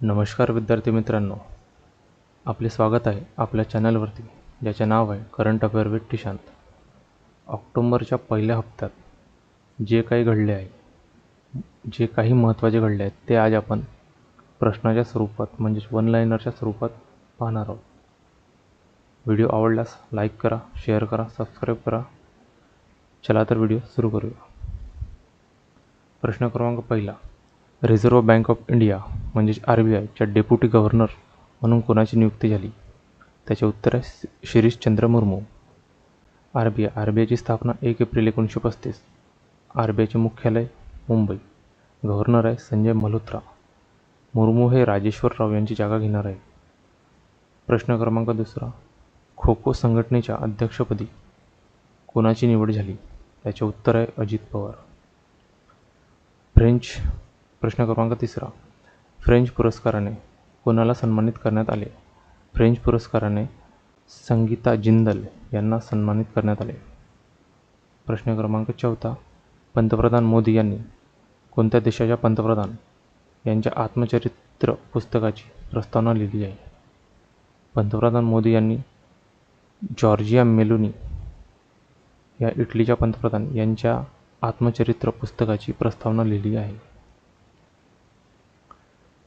नमस्कार विद्यार्थी मित्रांनो. आपले स्वागत आहे आपल्या चॅनलवरती ज्याचे नाव आहे करंट अफेअर विथ टिशांत. ऑक्टोंबरच्या पहिल्या हप्त्यात जे काही घडले आहे जे काही महत्त्वाचे घडले आहेत ते आज आपण प्रश्नाच्या स्वरूपात म्हणजेच वन लाईनरच्या स्वरूपात पाहणार आहोत. व्हिडिओ आवडल्यास लाईक करा शेअर करा सबस्क्राईब करा. चला तर व्हिडिओ सुरू करूया. प्रश्न क्रमांक पहिला. रिझर्व्ह बँक ऑफ इंडिया म्हणजेच आर बी आयच्या डेप्युटी गव्हर्नर म्हणून कोणाची नियुक्ती झाली? त्याचे उत्तर आहे Shirishchandra Murmu. R B I R B आयची स्थापना एक एप्रिल एकोणीसशे पस्तीस. आर बी आयचे मुख्यालय मुंबई. गव्हर्नर आहे संजय मल्होत्रा. मुर्मू हे राजेश्वर राव यांची जागा घेणार आहे. प्रश्न क्रमांक दुसरा. खो खो संघटनेच्या अध्यक्षपदी कोणाची निवड झाली? याचे उत्तर आहे अजित पवार. फ्रेंच प्रश्न क्रमांक तिसरा. फ्रेंच पुरस्काराने कोणाला सन्मानित करण्यात आले? फ्रेंच पुरस्काराने संगीता जिंदल यांना सन्मानित करण्यात आले. प्रश्न क्रमांक चौथा. पंतप्रधान मोदी यांनी कोणत्या देशाच्या पंतप्रधान यांच्या आत्मचरित्र पुस्तकाची प्रस्तावना लिहिली आहे? पंतप्रधान मोदी यांनी जॉर्जिया मेलुनी या इटलीच्या पंतप्रधान यांच्या आत्मचरित्र पुस्तकाची प्रस्तावना लिहिली आहे.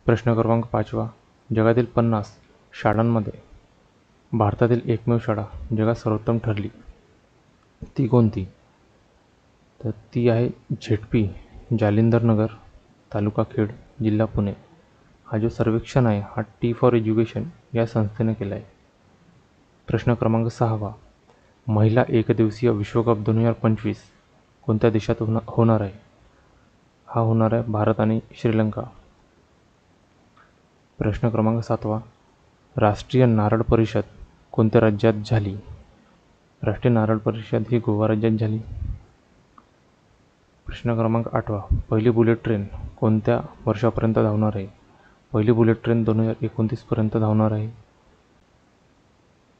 प्रश्न क्रमांक पाचवा. जगातील पन्नास शाळांमध्ये भारतातील एकमेव शाळा जगात सर्वोत्तम ठरली. ती कोणती? तर ती आहे झेडपी जालिंदर नगर तालुका खेड जिल्हा पुणे. हा जो सर्वेक्षण आहे हा टी फॉर एज्युकेशन या संस्थेने केला आहे. प्रश्न क्रमांक सहावा. महिला एकदिवसीय विश्वकप दोन हजार पंचवीस कोणत्या देशात होणार आहे? हा होणार आहे भारत आणि श्रीलंका. प्रश्न क्रमांक सातवा. राष्ट्रीय नारळ परिषद कोणत्या राज्यात झाली? राष्ट्रीय नारळ परिषद ही गोवा राज्यात झाली. प्रश्न क्रमांक आठवा. पहिली बुलेट ट्रेन कोणत्या वर्षापर्यंत धावणार आहे? पहिली बुलेट ट्रेन दोन हजार एकोणतीसपर्यंत धावणार आहे.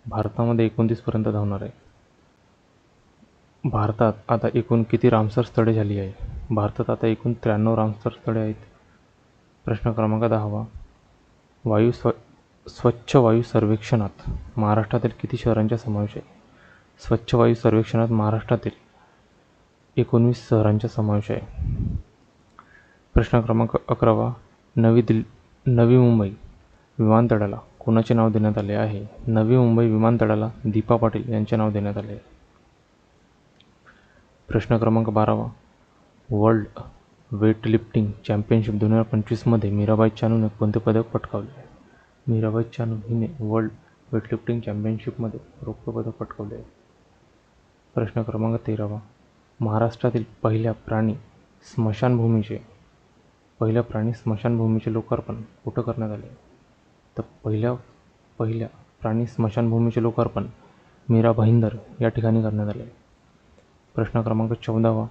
भारतामध्ये एकोणतीसपर्यंत धावणार आहे. भारतात आता एकूण किती रामसर स्थळे झाली आहे? भारतात आता एकूण त्र्याण्णव रामसर स्थळे आहेत. प्रश्न क्रमांक दहावा. वायू स्व स्वच्छ वायू सर्वेक्षणात महाराष्ट्रातील किती शहरांचा समावेश आहे? स्वच्छ वायू सर्वेक्षणात महाराष्ट्रातील एकोणवीस शहरांचा समावेश आहे. प्रश्न क्रमांक अकरावा नवी दिल्ली नवी मुंबई विमानतळाला कोणाचे नाव देण्यात आले आहे? नवी मुंबई विमानतळाला दीपा पाटील यांचे नाव देण्यात आले आहे. प्रश्न क्रमांक बारावा वर्ल्ड वेटलिफ्टिंग चॅम्पियनशिप दोन हजार पंचवीसमध्ये मीराबाई चानूने कोणते पदक पटकावले? मीराबाई चानू हिने वर्ल्ड वेटलिफ्टिंग चॅम्पियनशिपमध्ये रौप्य पदक पटकावले आहे. प्रश्न क्रमांक तेरावा. महाराष्ट्रातील पहिल्या प्राणी स्मशानभूमीचे पहिल्या प्राणी स्मशानभूमीचे लोकार्पण कुठं करण्यात आले? तर पहिल्या पहिल्या प्राणी स्मशानभूमीचे लोकार्पण मीरा भाईंदर या ठिकाणी करण्यात आले. प्रश्न क्रमांक चौदावा.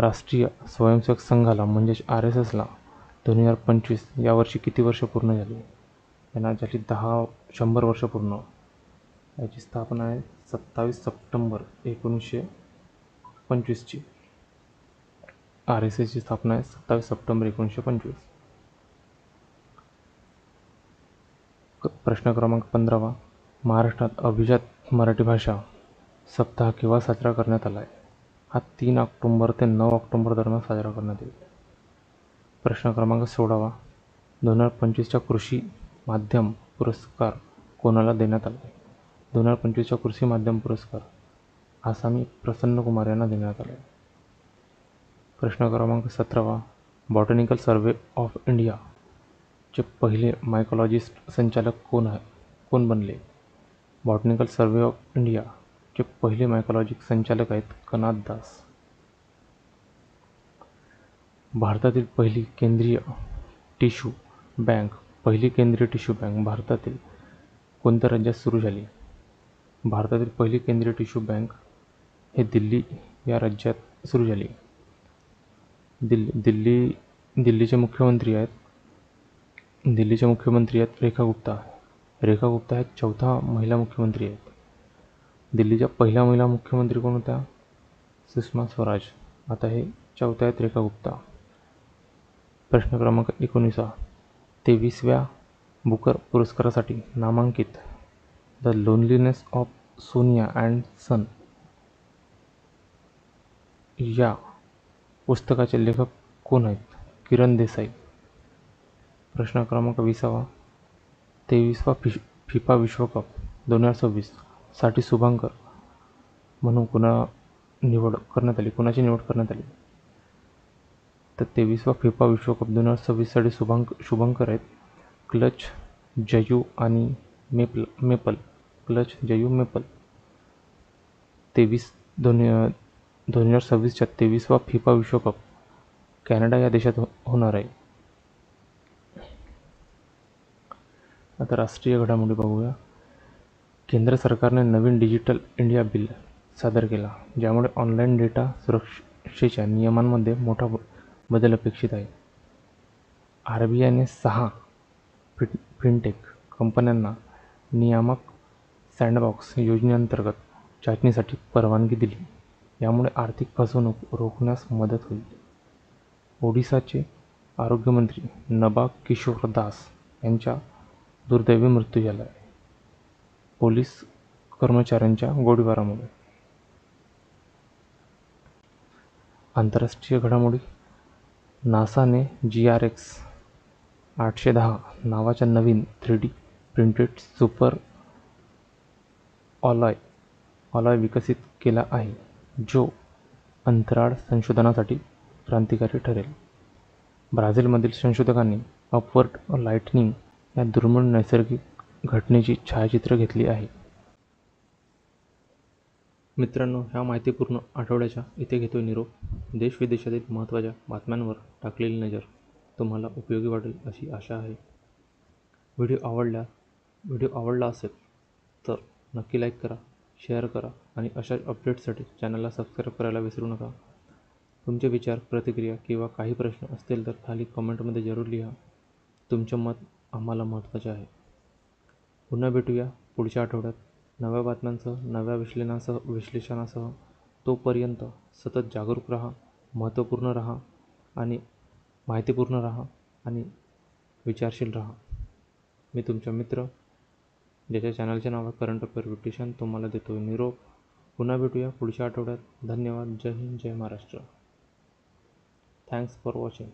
राष्ट्रीय स्वयंसेवक संघाला म्हणजेच आर एस एसला दोन हजार पंचवीस यावर्षी किती वर्ष पूर्ण झाली? यांना झाली दहा शंभर वर्ष पूर्ण. याची स्थापना आहे सत्तावीस सप्टेंबर एकोणीसशे पंचवीसची. आर एस एसची स्थापना आहे सत्तावीस सप्टेंबर एकोणीसशे पंचवीस. प्रश्न क्रमांक पंधरावा. महाराष्ट्रात अभिजात मराठी भाषा सप्ताह केव्हा साजरा करण्यात आला आहे? हा तीन ऑक्टोंबर ते नऊ ऑक्टोंबर दरम्यान साजरा करण्यात येईल. प्रश्न क्रमांक सोळावा. दोन हजार पंचवीसच्या कृषी माध्यम पुरस्कार कोणाला देण्यात आला आहे? दोन हजार पंचवीसच्या कृषी माध्यम पुरस्कार आसामी प्रसन्न कुमार यांना देण्यात आला आहे. प्रश्न क्रमांक सतरावा. बॉटनिकल सर्वे ऑफ इंडियाचे पहिले मायकोलॉजिस्ट संचालक कोण आहे? कोण बनले? बॉटनिकल सर्वे ऑफ इंडिया चे पहिले मायकॉलॉजिक संचालक आहेत कनाथ दास. भारतातील पहिली केंद्रीय टिश्यू बँक पहिली केंद्रीय टिश्यू बँक भारतातील कोणत्या राज्यात सुरू झाली? भारतातील पहिली केंद्रीय टिश्यू बँक हे दिल्ली या राज्यात सुरू झाली. दिल्ली दिल्ली दिल्लीचे मुख्यमंत्री आहेत. दिल्लीचे मुख्यमंत्री आहेत रेखा गुप्ता. रेखा गुप्ता ह्या चौथा महिला मुख्यमंत्री आहेत. दिल्लीच्या पहिल्या महिला मुख्यमंत्री कोण होत्या? सुषमा स्वराज. आता हे चौथ्या आहेत रेखा गुप्ता. प्रश्न क्रमांक एकोणीसा तेवीसव्या बुकर पुरस्कारासाठी नामांकित the loneliness of Sonia and Sunny. या पुस्तकाचे लेखक कोण आहेत? किरण देसाई. प्रश्न क्रमांक विसावा. तेवीसवा फि फिफा विश्वकप दोन हजार सव्वीस. साठी शुभांकर म्हणून कुणा निवड करण्यात आली. कुणाची निवड करण्यात आली? तर तेवीसवा फिफा विश्वकप दोन हजार सव्वीससाठी शुभांक शुभंकर आहेत. क्लच जयू आणि मेपल मेपल. क्लच जयू मेपल. तेवीस दोन दोन हजार सव्वीसच्या तेवीसवा फिफा विश्वकप कॅनडा या देशात हो होणार आहे. आता राष्ट्रीय घडामोडी बघूया. केंद्र सरकारने नवीन डिजिटल इंडिया बिल सादर केला ज्यामुळे ऑनलाईन डेटा सुरक्षेच्या नियमांमध्ये मोठा बदल अपेक्षित आहे. आर बी आयने सहा फिट फिनटेक कंपन्यांना नियामक सँडबॉक्स योजनेअंतर्गत चाचणीसाठी परवानगी दिली यामुळे आर्थिक फसवणूक रोखण्यास मदत होईल. ओडिसाचे आरोग्यमंत्री नबा किशोर दास यांच्या दुर्दैवी मृत्यू झाला आहे. पोलीस कर्मचाऱ्यांच्या गोळीबारामुळे. आंतरराष्ट्रीय घडामोडी. नासाने जी आर एक्स आठशे दहा नावाच्या नवीन three D printed super alloy alloy विकसित केला आहे जो अंतराळ संशोधनासाठी क्रांतिकारी ठरेल. ब्राझीलमधील संशोधकांनी अपवर्ट लाइटनिंग या दुर्मिळ नैसर्गिक घटनेची छायाचित्रं घेतली आहे. मित्रांनो ह्या माहितीपूर्ण आठवड्याच्या इथे घेतोय निरोप. देश विदेशातील महत्त्वाच्या बातम्यांवर टाकलेली नजर तुम्हाला उपयोगी वाटेल अशी आशा आहे. व्हिडिओ आवडल्या व्हिडिओ आवडला असेल तर नक्की लाईक करा शेअर करा आणि अशा अपडेट्ससाठी चॅनलला सबस्क्राईब करायला विसरू नका. तुमचे विचार प्रतिक्रिया किंवा काही प्रश्न असतील तर खाली कमेंटमध्ये जरूर लिहा. तुमचं मत आम्हाला महत्त्वाचे आहे. पुन्हा भेटूया पुढच्या आठवड्यात. नव्या बातम्यांसह नव्या विश्लेषणासह विश्लेषणासह तोपर्यंत सतत जागरूक राहा महत्त्वपूर्ण राहा आणि माहितीपूर्ण राहा आणि विचारशील राहा. मी तुमचा मित्र ज्याच्या चॅनलचे नाव आहे करंट अफेअर ब्युटिशन तुम्हाला देतो निरोप. पुन्हा भेटूया पुढच्या आठवड्यात. धन्यवाद. जय हिंद. जय महाराष्ट्र. Thanks for watching